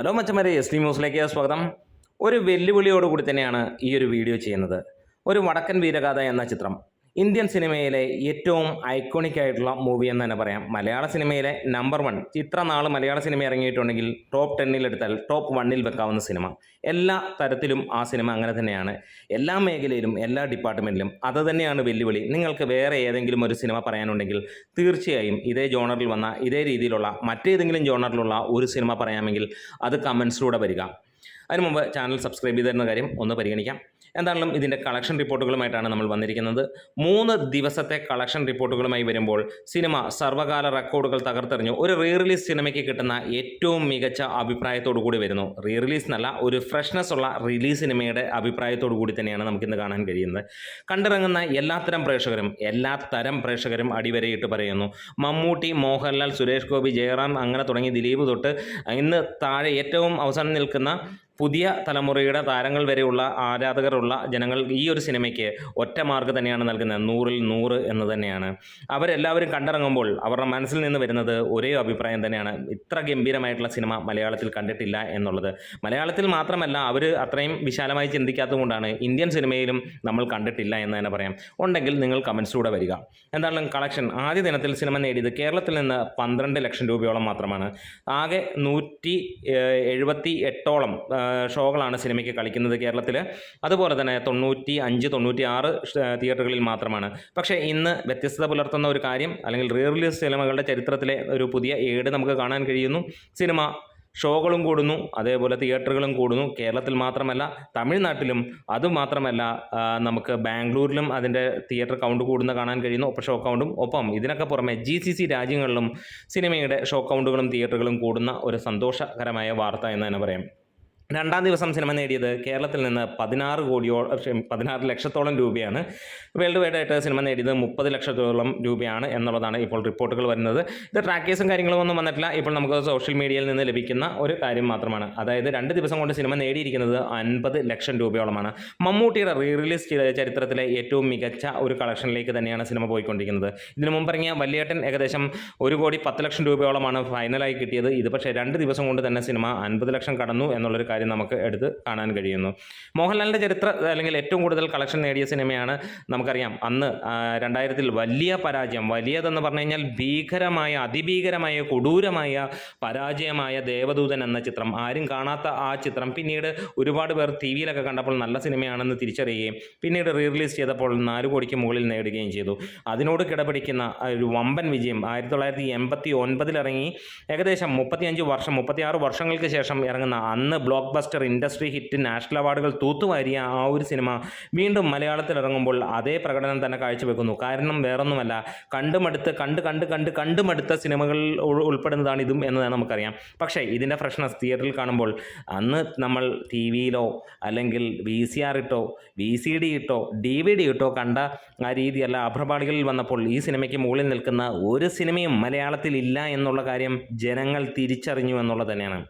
Hello മച്ചമാരെ S T ന്യൂസിലേക്ക് സ്വാഗതം. ഒരു വെല്ലുവിളിയോടുകൂടി തന്നെയാണ് ഈ ഒരു വീഡിയോ ചെയ്യുന്നത്. ഒരു വടക്കൻ വീരഗാഥ എന്ന ചിത്രം. ഇന്ത്യൻ സിനിമയിലെ ഏറ്റവും ഐക്കോണിക് ആയിട്ടുള്ള മൂവി എന്ന് തന്നെ പറയാം. മലയാള സിനിമയിലെ നമ്പർ വൺ ഇത്ര നാൾ മലയാള സിനിമ ഇറങ്ങിയിട്ടുണ്ടെങ്കിൽ ടോപ്പ് ടെന്നിൽ എടുത്താൽ ടോപ്പ് വണ്ണിൽ വെക്കാവുന്ന സിനിമ. എല്ലാ തരത്തിലും ആ സിനിമ അങ്ങനെ തന്നെയാണ്. എല്ലാ മേഖലയിലും എല്ലാ ഡിപ്പാർട്ട്മെന്റിലും അത് തന്നെയാണ് വെല്ലുവിളി. നിങ്ങൾക്ക് വേറെ ഏതെങ്കിലും ഒരു സിനിമ പറയാനുണ്ടെങ്കിൽ തീർച്ചയായും ഇതേ ജോണറിൽ വന്ന ഇതേ രീതിയിലുള്ള മറ്റേതെങ്കിലും ജോണറിലുള്ള ഒരു സിനിമ പറയാമെങ്കിൽ അത് കമൻസിലൂടെ വരിക. അതിന് മുമ്പ് ചാനൽ സബ്സ്ക്രൈബ് ചെയ്തിരുന്ന കാര്യം ഒന്ന് പരിഗണിക്കാം. എന്താണെങ്കിലും ഇതിന്റെ കളക്ഷൻ റിപ്പോർട്ടുകളുമായിട്ടാണ് നമ്മൾ വന്നിരിക്കുന്നത്. മൂന്ന് ദിവസത്തെ കളക്ഷൻ റിപ്പോർട്ടുകളുമായി വരുമ്പോൾ സിനിമ സർവകാല റെക്കോർഡുകൾ തകർത്തെറിഞ്ഞു. ഒരു റീ റിലീസ് സിനിമയ്ക്ക് കിട്ടുന്ന ഏറ്റവും മികച്ച അഭിപ്രായത്തോടു കൂടി വരുന്നു. റീ റിലീസ് എന്നല്ല ഒരു ഫ്രഷ്നെസ് ഉള്ള റിലീസ് സിനിമയുടെ അഭിപ്രായത്തോടു കൂടി തന്നെയാണ് നമുക്കിന്ന് കാണാൻ കഴിയുന്നത്. കണ്ടിറങ്ങുന്ന എല്ലാത്തരം പ്രേക്ഷകരും എല്ലാ തരം പ്രേക്ഷകരും അടിവരയിട്ട് പറയുന്നു മമ്മൂട്ടി മോഹൻലാൽ സുരേഷ് ഗോപി ജയറാം അങ്ങനെ തുടങ്ങി ദിലീപ് തൊട്ട് ഇന്ന് താഴെ ഏറ്റവും അവസാനം നിൽക്കുന്ന പുതിയ തലമുറയുടെ താരങ്ങൾ വരെയുള്ള ആരാധകരുള്ള ജനങ്ങൾ ഈ ഒരു സിനിമയ്ക്ക് ഒറ്റ മാർക്ക് തന്നെയാണ് നൽകുന്നത്. നൂറിൽ നൂറ് എന്ന് തന്നെയാണ്. അവരെല്ലാവരും കണ്ടിറങ്ങുമ്പോൾ അവരുടെ മനസ്സിൽ നിന്ന് വരുന്നത് ഒരേ അഭിപ്രായം തന്നെയാണ്. ഇത്ര ഗംഭീരമായിട്ടുള്ള സിനിമ മലയാളത്തിൽ കണ്ടിട്ടില്ല എന്നുള്ളത്. മലയാളത്തിൽ മാത്രമല്ല അവർ അത്രയും വിശാലമായി ചിന്തിക്കാത്തതുകൊണ്ടാണ് ഇന്ത്യൻ സിനിമയിലും നമ്മൾ കണ്ടിട്ടില്ല എന്ന് തന്നെ പറയാം. ഉണ്ടെങ്കിൽ നിങ്ങൾ കമൻസിലൂടെ വരിക. എന്തായാലും കളക്ഷൻ ആദ്യ ദിനത്തിൽ സിനിമ നേടിയത് കേരളത്തിൽ നിന്ന് പന്ത്രണ്ട് ലക്ഷം രൂപയോളം മാത്രമാണ്. ആകെ നൂറ്റി എഴുപത്തി എട്ടോളം ഷോകളാണ് സിനിമയ്ക്ക് കളിക്കുന്നത് കേരളത്തിൽ അതുപോലെ തന്നെ തൊണ്ണൂറ്റി അഞ്ച് തൊണ്ണൂറ്റി ആറ് തിയേറ്ററുകളിൽ മാത്രമാണ്. പക്ഷേ ഇന്ന് വ്യത്യസ്തത പുലർത്തുന്ന ഒരു കാര്യം അല്ലെങ്കിൽ റീ റിലീസ് സിനിമകളുടെ ചരിത്രത്തിലെ ഒരു പുതിയ ഏട് നമുക്ക് കാണാൻ കഴിയുന്നു. സിനിമ ഷോകളും കൂടുന്നു അതേപോലെ തിയേറ്ററുകളും കൂടുന്നു. കേരളത്തിൽ മാത്രമല്ല തമിഴ്നാട്ടിലും അതുമാത്രമല്ല നമുക്ക് ബാംഗ്ലൂരിലും അതിന്റെ തിയേറ്റർ കൗണ്ട് കൂടുന്ന കാണാൻ കഴിയുന്നു. ഒപ്പം ഷോ കൗണ്ടും ഒപ്പം ഇതിനൊക്കെ പുറമെ ജി സി സി രാജ്യങ്ങളിലും സിനിമയുടെ ഷോ കൗണ്ടുകളും തിയേറ്ററുകളും കൂടുന്ന ഒരു സന്തോഷകരമായ വാർത്ത എന്ന് തന്നെ പറയാം. രണ്ടാം ദിവസം സിനിമ നേടിയത് കേരളത്തിൽ നിന്ന് പതിനാറ് കോടിയോ പതിനാറ് ലക്ഷത്തോളം രൂപയാണ്. വേൾഡ് വൈഡ് ആയിട്ട് സിനിമ നേടിയത് മുപ്പത് ലക്ഷത്തോളം രൂപയാണ് എന്നുള്ളതാണ് ഇപ്പോൾ റിപ്പോർട്ടുകൾ വരുന്നത്. ഇത് ട്രാക്കേഴ്സും കാര്യങ്ങളും ഒന്നും വന്നിട്ടില്ല. ഇപ്പോൾ നമുക്ക് സോഷ്യൽ മീഡിയയിൽ നിന്ന് ലഭിക്കുന്ന ഒരു കാര്യം മാത്രമാണ്. അതായത് രണ്ട് ദിവസം കൊണ്ട് സിനിമ നേടിയിരിക്കുന്നത് അൻപത് ലക്ഷം രൂപയോളമാണ്. മമ്മൂട്ടിയുടെ റീ റിലീസ് ചരിത്രത്തിലെ ഏറ്റവും മികച്ച ഒരു കളക്ഷനിലേക്ക് തന്നെയാണ് സിനിമ പോയിക്കൊണ്ടിരിക്കുന്നത്. ഇതിനു മുമ്പ് ഇറങ്ങിയ വല്യേട്ടൻ ഏകദേശം ഒരു കോടി പത്ത് ലക്ഷം രൂപയോളമാണ് ഫൈനലായി കിട്ടിയത്. ഇത് പക്ഷേ രണ്ട് ദിവസം കൊണ്ട് തന്നെ സിനിമ അൻപത് ലക്ഷം കടന്നു എന്നുള്ളൊരു കാര്യം നമുക്ക് എടുത്ത് കാണാൻ കഴിയുന്നു. മോഹൻലാലിന്റെ ചരിത്ര അല്ലെങ്കിൽ ഏറ്റവും കൂടുതൽ കളക്ഷൻ നേടിയ സിനിമയാണ് നമുക്കറിയാം. അന്ന് രണ്ടായിരത്തിൽ വലിയ പരാജയം വലിയതെന്ന് പറഞ്ഞു കഴിഞ്ഞാൽ ഭീകരമായ അതിഭീകരമായ കൊടൂരമായ പരാജയമായ ദേവദൂതൻ എന്ന ചിത്രം. ആരും കാണാത്ത ആ ചിത്രം. പിന്നീട് ഒരുപാട് പേർ ടി വിയിലൊക്കെ കണ്ടപ്പോൾ നല്ല സിനിമയാണെന്ന് തിരിച്ചറിയുകയും പിന്നീട് റീ റിലീസ് ചെയ്തപ്പോൾ നാല് കോടിക്ക് മുകളിൽ നേടുകയും ചെയ്തു. അതിനോട് കിടപിടിക്കുന്ന ഒരു വമ്പൻ വിജയം ആയിരത്തി തൊള്ളായിരത്തി എൺപത്തി ഒൻപതിൽ ഇറങ്ങി ഏകദേശം മുപ്പത്തിയഞ്ച് വർഷം മുപ്പത്തിയാറ് വർഷങ്ങൾക്ക് ശേഷം ഇറങ്ങുന്ന അന്ന് blockbuster industry hit national അവാർഡുകൾ തൂത്തുവാരിയ ആ ഒരു സിനിമ വീണ്ടും മലയാളത്തിൽ ഇറങ്ങുമ്പോൾ അതേ പ്രകടനം തന്നെ കാഴ്ചവെക്കുന്നു. കാരണം വേറൊന്നുമല്ല കണ്ടുമടുത്ത് കണ്ട് കണ്ട് കണ്ട് കണ്ടുമടുത്ത സിനിമകളിൽ ഉൾ- ഉൾപ്പെടുന്നതാണ് ഇതും എന്നതാണ് നമുക്കറിയാം. പക്ഷേ ഇതിന്റെ ഫ്രഷ്നസ് തിയേറ്ററിൽ കാണുമ്പോൾ അന്ന് നമ്മൾ ടി വിയിലോ അല്ലെങ്കിൽ വി സി ആർ ഇട്ടോ വി സി ഡി ഇട്ടോ ഡി വി ഡി ഇട്ടോ കണ്ട ആ രീതിയല്ല അഭ്രപാളികളിൽ വന്നപ്പോൾ ഈ സിനിമയ്ക്ക് മുകളിൽ നിൽക്കുന്ന ഒരു സിനിമയും മലയാളത്തിൽ ഇല്ല എന്നുള്ള കാര്യം ജനങ്ങൾ തിരിച്ചറിഞ്ഞു എന്നുള്ളത് തന്നെയാണ്.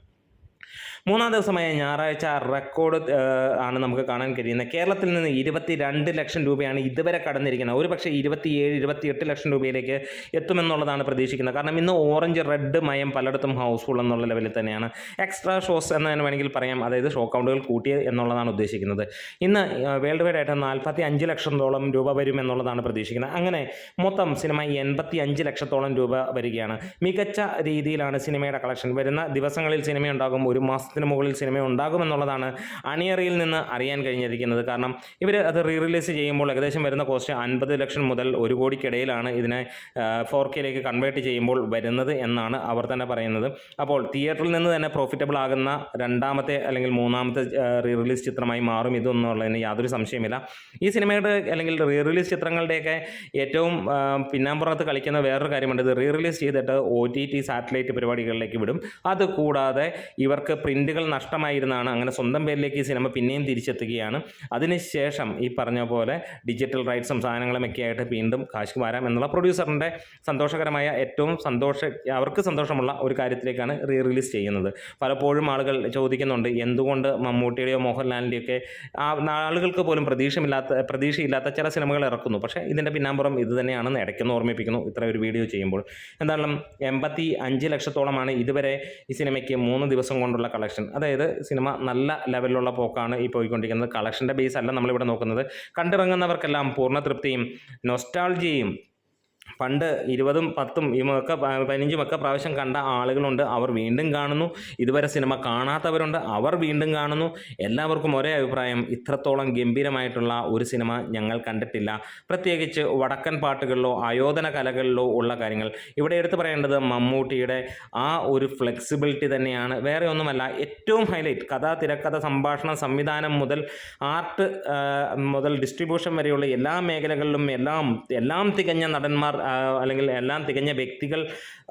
മൂന്നാം ദിവസമായ ഞായറാഴ്ച റെക്കോർഡ് ആണ് നമുക്ക് കാണാൻ കഴിയുന്നത്. കേരളത്തിൽ നിന്ന് ഇരുപത്തി രണ്ട് ലക്ഷം രൂപയാണ് ഇതുവരെ കടന്നിരിക്കുന്നത്. ഒരു പക്ഷേ ഇരുപത്തിയേഴ് ഇരുപത്തിയെട്ട് ലക്ഷം രൂപയിലേക്ക് എത്തുമെന്നുള്ളതാണ് പ്രതീക്ഷിക്കുന്നത്. കാരണം ഇന്ന് ഓറഞ്ച് റെഡ് മയം പലയിടത്തും ഹൗസ്ഫുൾ എന്നുള്ള ലെവലിൽ തന്നെയാണ്. എക്സ്ട്രാ ഷോസ് എന്ന് തന്നെ വേണമെങ്കിൽ പറയാം. അതായത് ഷോ കൗണ്ടുകൾ കൂട്ടിയ എന്നുള്ളതാണ് ഉദ്ദേശിക്കുന്നത്. ഇന്ന് വേൾഡ് വൈഡ് ആയിട്ട് നാൽപ്പത്തി അഞ്ച് ലക്ഷത്തോളം രൂപ വരും എന്നുള്ളതാണ് പ്രതീക്ഷിക്കുന്നത്. അങ്ങനെ മൊത്തം സിനിമ എൺപത്തി അഞ്ച് ലക്ഷത്തോളം രൂപ വരികയാണ്. മികച്ച രീതിയിലാണ് സിനിമയുടെ കളക്ഷൻ വരുന്ന ദിവസങ്ങളിൽ സിനിമ ഉണ്ടാകും ഒരു മാസത്തിന് മുകളിൽ സിനിമ ഉണ്ടാകുമെന്നുള്ളതാണ് അണിയറയിൽ നിന്ന് അറിയാൻ കഴിഞ്ഞിരിക്കുന്നത്. കാരണം ഇവർ അത് റീ റിലീസ് ചെയ്യുമ്പോൾ ഏകദേശം വരുന്ന കോസ്റ്റ് അൻപത് ലക്ഷം മുതൽ ഒരു കോടിക്കിടയിലാണ് ഇതിനെ ഫോർ കെയിലേക്ക് കൺവേർട്ട് ചെയ്യുമ്പോൾ വരുന്നത് എന്നാണ് അവർ തന്നെ പറയുന്നത്. അപ്പോൾ തിയേറ്ററിൽ നിന്ന് തന്നെ പ്രോഫിറ്റബിൾ ആകുന്ന രണ്ടാമത്തെ അല്ലെങ്കിൽ മൂന്നാമത്തെ റീ റിലീസ് ചിത്രമായി മാറും ഇതെന്നുള്ളതിന് യാതൊരു സംശയമില്ല. ഈ സിനിമയുടെ അല്ലെങ്കിൽ റീ റിലീസ് ചിത്രങ്ങളുടെയൊക്കെ ഏറ്റവും പിന്നാമ്പുറത്ത് കളിക്കുന്ന വേറൊരു കാര്യമുണ്ട്. ഇത് റീ റിലീസ് ചെയ്തിട്ട് ഒ ടി ടി സാറ്റലൈറ്റ് പരിപാടികളിലേക്ക് വിടും. അതുകൂടാതെ ഇവർക്ക് ഇവർക്ക് പ്രിന്റുകൾ നഷ്ടമായിരുന്നാണ്. അങ്ങനെ സ്വന്തം പേരിലേക്ക് ഈ സിനിമ പിന്നെയും തിരിച്ചെത്തുകയാണ്. അതിനുശേഷം ഈ പറഞ്ഞ പോലെ ഡിജിറ്റൽ റൈറ്റ്സും സാധനങ്ങളും ഒക്കെ ആയിട്ട് വീണ്ടും കാശ് വാരാം എന്നുള്ള പ്രൊഡ്യൂസറിന്റെ സന്തോഷകരമായ ഏറ്റവും സന്തോഷ അവർക്ക് സന്തോഷമുള്ള ഒരു കാര്യത്തിലേക്കാണ് റീ റിലീസ് ചെയ്യുന്നത്. പലപ്പോഴും ആളുകൾ ചോദിക്കുന്നുണ്ട് എന്തുകൊണ്ട് മമ്മൂട്ടിയുടെയോ മോഹൻലാലിന്റെയൊക്കെ ആ ആളുകൾക്ക് പോലും പ്രതീക്ഷയില്ലാത്ത പ്രതീക്ഷയില്ലാത്ത ചില സിനിമകൾ ഇറക്കുന്നു. പക്ഷേ ഇതിന്റെ പിന്നാമ്പുറം ഇത് തന്നെയാണെന്ന് ഇടയ്ക്കൊന്ന് ഓർമ്മിപ്പിക്കുന്നു ഇത്ര ഒരു വീഡിയോ ചെയ്യുമ്പോൾ. എന്തായാലും എൺപത്തി അഞ്ച് ലക്ഷത്തോളമാണ് ഇതുവരെ ഈ സിനിമയ്ക്ക് മൂന്ന് ദിവസം കൊണ്ടുള്ള കളക്ഷൻ കളക്ഷൻ. അതായത് സിനിമ നല്ല ലെവലിലുള്ള പോക്കാണ് ഈ പോയിക്കൊണ്ടിരിക്കുന്നത്. കളക്ഷന്റെ ബേസ് അല്ല നമ്മളിവിടെ നോക്കുന്നത്. കണ്ടിറങ്ങുന്നവർക്കെല്ലാം പൂർണ തൃപ്തിയും നൊസ്റ്റാൾജിയും പണ്ട് ഇരുപതും പത്തും ഒക്കെ പ- പതിനഞ്ചും ഒക്കെ പ്രാവശ്യം കണ്ട ആളുകളുണ്ട്. അവർ വീണ്ടും കാണുന്നു. ഇതുവരെ സിനിമ കാണാത്തവരുണ്ട്. അവർ വീണ്ടും കാണുന്നു. എല്ലാവർക്കും ഒരേ അഭിപ്രായം. ഇത്രത്തോളം ഗംഭീരമായിട്ടുള്ള ഒരു സിനിമ ഞങ്ങൾ കണ്ടിട്ടില്ല. പ്രത്യേകിച്ച് വടക്കൻ പാട്ടുകളിലോ ആയോധന കലകളിലോ ഉള്ള കാര്യങ്ങൾ. ഇവിടെ എടുത്തു പറയേണ്ടത് മമ്മൂട്ടിയുടെ ആ ഒരു ഫ്ലെക്സിബിലിറ്റി തന്നെയാണ്. വേറെ ഒന്നുമല്ല ഏറ്റവും ഹൈലൈറ്റ് കഥ തിരക്കഥ സംഭാഷണം സംവിധാനം മുതൽ ആർട്ട് മുതൽ ഡിസ്ട്രിബ്യൂഷൻ വരെയുള്ള എല്ലാ മേഖലകളിലും എല്ലാം എല്ലാം തികഞ്ഞ നടന്മാർ അല്ലെങ്കിൽ എല്ലാം തികഞ്ഞ വ്യക്തികൾ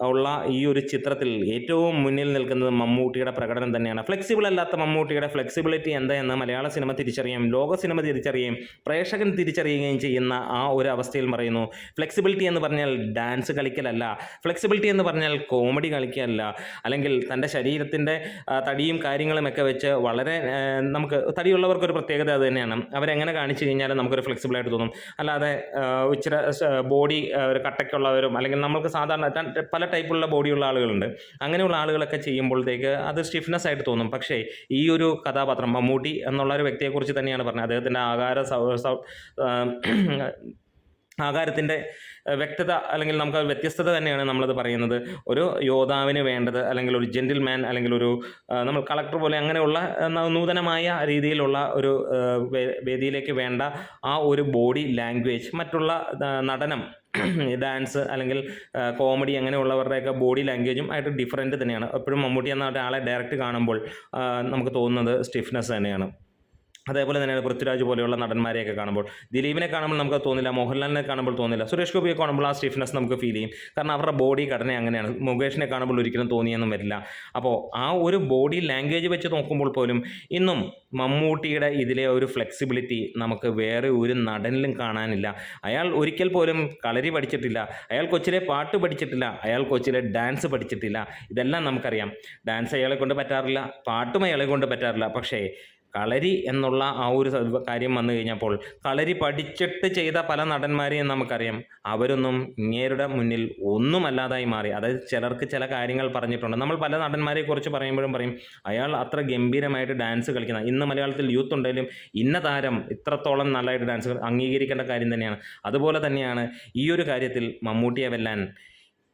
ഉള്ള ഈ ഒരു ചിത്രത്തിൽ ഏറ്റവും മുന്നിൽ നിൽക്കുന്നത് മമ്മൂട്ടിയുടെ പ്രകടനം തന്നെയാണ്. ഫ്ലെക്സിബിൾ അല്ലാത്ത മമ്മൂട്ടിയുടെ ഫ്ലെക്സിബിലിറ്റി എന്താ എന്ന് മലയാള സിനിമ തിരിച്ചറിയുകയും ലോക സിനിമ തിരിച്ചറിയുകയും പ്രേക്ഷകൻ തിരിച്ചറിയുകയും ചെയ്യുന്ന ആ ഒരു അവസ്ഥയിൽ പറയുന്നു. ഫ്ലെക്സിബിലിറ്റി എന്ന് പറഞ്ഞാൽ ഡാൻസ് കളിക്കലല്ല. ഫ്ലെക്സിബിലിറ്റി എന്ന് പറഞ്ഞാൽ കോമഡി കളിക്കലല്ല. അല്ലെങ്കിൽ തന്റെ ശരീരത്തിന്റെ തടിയും കാര്യങ്ങളുമൊക്കെ വെച്ച് വളരെ നമുക്ക് തടിയുള്ളവർക്ക് ഒരു പ്രത്യേകത അത് തന്നെയാണ്. അവരെങ്ങനെ കാണിച്ചു കഴിഞ്ഞാൽ നമുക്കൊരു ഫ്ലെക്സിബിളായിട്ട് തോന്നും. അല്ലാതെ ഇച്ചിരി ബോഡി ഒരു കട്ടയ്ക്കുള്ളവരും അല്ലെങ്കിൽ നമ്മൾക്ക് സാധാരണ പല ടൈപ്പുള്ള ബോഡിയുള്ള ആളുകളുണ്ട്. അങ്ങനെയുള്ള ആളുകളൊക്കെ ചെയ്യുമ്പോഴത്തേക്ക് അത് സ്റ്റിഫ്നെസ് ആയിട്ട് തോന്നും. പക്ഷേ ഈ ഒരു കഥാപാത്രം മമ്മൂട്ടി എന്നുള്ള ഒരു വ്യക്തിയെക്കുറിച്ച് തന്നെയാണ് പറഞ്ഞത്. അദ്ദേഹത്തിന്റെ ആകാര സൗ ആകാരത്തിന്റെ വ്യക്തത അല്ലെങ്കിൽ നമുക്ക് വ്യത്യസ്തത തന്നെയാണ് നമ്മളത് പറയുന്നത്. ഒരു യോദ്ധാവിന് വേണ്ടത് അല്ലെങ്കിൽ ഒരു ജെന്റിൽ മാൻ അല്ലെങ്കിൽ ഒരു നമ്മൾ കളക്ടർ പോലെ അങ്ങനെയുള്ള നൂതനമായ രീതിയിലുള്ള ഒരു വേദിയിലേക്ക് വേണ്ട ആ ഒരു ബോഡി ലാംഗ്വേജ് മറ്റുള്ള നടനം ഡാൻസ് അല്ലെങ്കിൽ കോമഡി അങ്ങനെയുള്ളവരുടെയൊക്കെ ബോഡി ലാംഗ്വേജും ആയിട്ട് ഡിഫറന്റ് തന്നെയാണ്. എപ്പോഴും മമ്മൂട്ടി എന്ന ഒരാളെ ഡയറക്റ്റ് കാണുമ്പോൾ നമുക്ക് തോന്നുന്നത് സ്റ്റിഫ്നെസ് തന്നെയാണ്. അതേപോലെ തന്നെയാണ് പൃഥ്വിരാജ് പോലെയുള്ള നടന്മാരെയൊക്കെ കാണുമ്പോൾ. ദിലീപിനെ കാണുമ്പോൾ നമുക്ക് തോന്നില്ല മോഹൻലാലിനെ കാണുമ്പോൾ തോന്നില്ല സുരേഷ് ഗോപിയെ കാണുമ്പോൾ ആ സ്റ്റിഫ്നെസ് നമുക്ക് ഫീൽ ചെയ്യും. കാരണം അവരുടെ ബോഡി ഘടന അങ്ങനെയാണ്. മുകേഷിനെ കാണുമ്പോൾ ഒരിക്കലും തോന്നിയെന്നും വരില്ല. അപ്പോൾ ആ ഒരു ബോഡി ലാംഗ്വേജ് വെച്ച് നോക്കുമ്പോൾ പോലും ഇന്നും മമ്മൂട്ടിയുടെ ഇതിലെ ഒരു ഫ്ലെക്സിബിലിറ്റി നമുക്ക് വേറെ ഒരു നടനിലും കാണാനില്ല. അയാൾ ഒരിക്കൽ പോലും കളരി പഠിച്ചിട്ടില്ല. അയാൾ കൊച്ചിലെ പാട്ട് പഠിച്ചിട്ടില്ല. അയാൾ കൊച്ചിലെ ഡാൻസ് പഠിച്ചിട്ടില്ല. ഇതെല്ലാം നമുക്കറിയാം. ഡാൻസ് അയാളെ കൊണ്ട് പറ്റാറില്ല. പാട്ടും അയാളെ കൊണ്ട് പറ്റാറില്ല. പക്ഷേ കളരി എന്നുള്ള ആ ഒരു കാര്യം വന്നു കഴിഞ്ഞപ്പോൾ കളരി പഠിച്ചിട്ട് ചെയ്ത പല നടന്മാരെയും നമുക്കറിയാം. അവരൊന്നും ഇങ്ങേരുടെ മുന്നിൽ ഒന്നുമല്ലാതായി മാറി. അതായത് ചിലർക്ക് ചില കാര്യങ്ങൾ പറഞ്ഞിട്ടുണ്ട്. നമ്മൾ പല നടന്മാരെ കുറിച്ച് പറയുമ്പോഴും പറയും അയാൾ അത്ര ഗംഭീരമായിട്ട് ഡാൻസ് കളിക്കുന്ന ഇന്ന് മലയാളത്തിൽ യൂത്ത് ഉണ്ടെങ്കിലും ഇന്ന താരം ഇത്രത്തോളം നല്ലതായിട്ട് ഡാൻസ് അംഗീകരിക്കേണ്ട കാര്യം തന്നെയാണ്. അതുപോലെ തന്നെയാണ് ഈ ഒരു കാര്യത്തിൽ മമ്മൂട്ടിയെ വെല്ലാൻ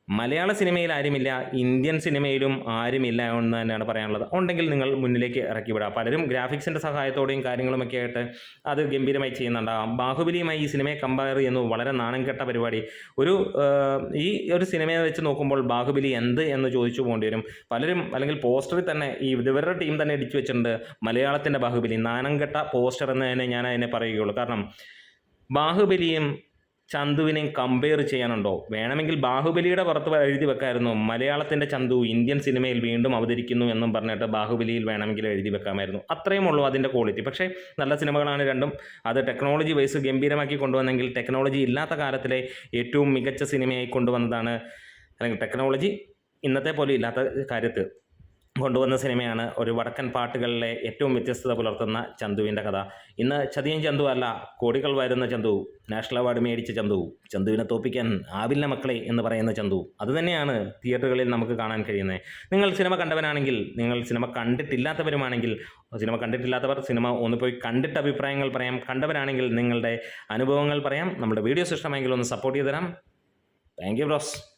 മലയാള സിനിമയിൽ ആരുമില്ല ഇന്ത്യൻ സിനിമയിലും ആരുമില്ല എന്ന് തന്നെയാണ് പറയാനുള്ളത്. ഉണ്ടെങ്കിൽ നിങ്ങൾ മുന്നിലേക്ക് ഇറക്കി വിടുക പലരും ഗ്രാഫിക്സിന്റെ സഹായത്തോടെയും കാര്യങ്ങളുമൊക്കെ ആയിട്ട് അത് ഗംഭീരമായി ചെയ്യുന്നുണ്ടാകാം. ബാഹുബലിയുമായി ഈ സിനിമയെ കമ്പയർ ചെയ്യുന്നു. വളരെ നാണം കെട്ട പരിപാടി. ഒരു ഈ ഒരു സിനിമയെ വെച്ച് നോക്കുമ്പോൾ ബാഹുബലി എന്ത് എന്ന് ചോദിച്ചു പോകേണ്ടി വരും. പലരും അല്ലെങ്കിൽ പോസ്റ്ററിൽ തന്നെ ഈ ഇവരുടെ ടീം തന്നെ ഇടിച്ചു വെച്ചിട്ടുണ്ട്. മലയാളത്തിന്റെ ബാഹുബലി. നാണം കെട്ട പോസ്റ്റർ എന്ന് തന്നെ ഞാൻ അതിനെ പറയുകയുള്ളൂ. കാരണം ബാഹുബലിയും ചന്തുവിനെയും കമ്പയർ ചെയ്യാനുണ്ടോ? വേണമെങ്കിൽ ബാഹുബലിയുടെ പുറത്ത് എഴുതി വെക്കായിരുന്നു. മലയാളത്തിന്റെ ചന്തു ഇന്ത്യൻ സിനിമയിൽ വീണ്ടും അവതരിക്കുന്നു എന്നും പറഞ്ഞിട്ട് ബാഹുബലിയിൽ വേണമെങ്കിൽ എഴുതി വെക്കാമായിരുന്നു. അത്രയും ഉള്ളൂ അതിന്റെ ക്വാളിറ്റി പക്ഷേ നല്ല സിനിമകളാണ് രണ്ടും. അത് ടെക്നോളജി വൈസ് ഗംഭീരമാക്കി കൊണ്ടുവന്നെങ്കിൽ ടെക്നോളജി ഇല്ലാത്ത കാലത്തിലെ ഏറ്റവും മികച്ച സിനിമയായി കൊണ്ടുവന്നതാണ് അല്ലെങ്കിൽ ടെക്നോളജി ഇന്നത്തെ പോലെ ഇല്ലാത്ത കാര്യത്തിൽ. കൊണ്ടുവന്ന സിനിമയാണ് ഒരു വടക്കൻ പാട്ടുകളിലെ ഏറ്റവും വ്യത്യസ്തത പുലർത്തുന്ന ചന്തുവിന്റെ കഥ. ഇന്ന് ചതിയൻ ചന്തു അല്ല കോടികൾ വരുന്ന ചന്തു നാഷണൽ അവാർഡ് മേടിച്ച ചന്തു ചന്തുവിനെ തോപ്പിക്കാൻ ആവില്ല മക്കളെ എന്ന് പറയുന്ന ചന്തു. അതുതന്നെയാണ് തിയേറ്ററുകളിൽ നമുക്ക് കാണാൻ കഴിയുന്നത്. നിങ്ങൾ സിനിമ കണ്ടവനാണെങ്കിൽ നിങ്ങൾ സിനിമ കണ്ടിട്ടില്ലാത്തവരുമാണെങ്കിൽ സിനിമ കണ്ടിട്ടില്ലാത്തവർ സിനിമ ഒന്ന് പോയി കണ്ടിട്ട് അഭിപ്രായങ്ങൾ പറയാം. കണ്ടവരാണെങ്കിൽ നിങ്ങളുടെ അനുഭവങ്ങൾ പറയാം. നമ്മുടെ വീഡിയോ ഇഷ്ടമെങ്കിൽ ഒന്ന് സപ്പോർട്ട് ചെയ്ത് തരാം താങ്ക് യു ബ്രോസ്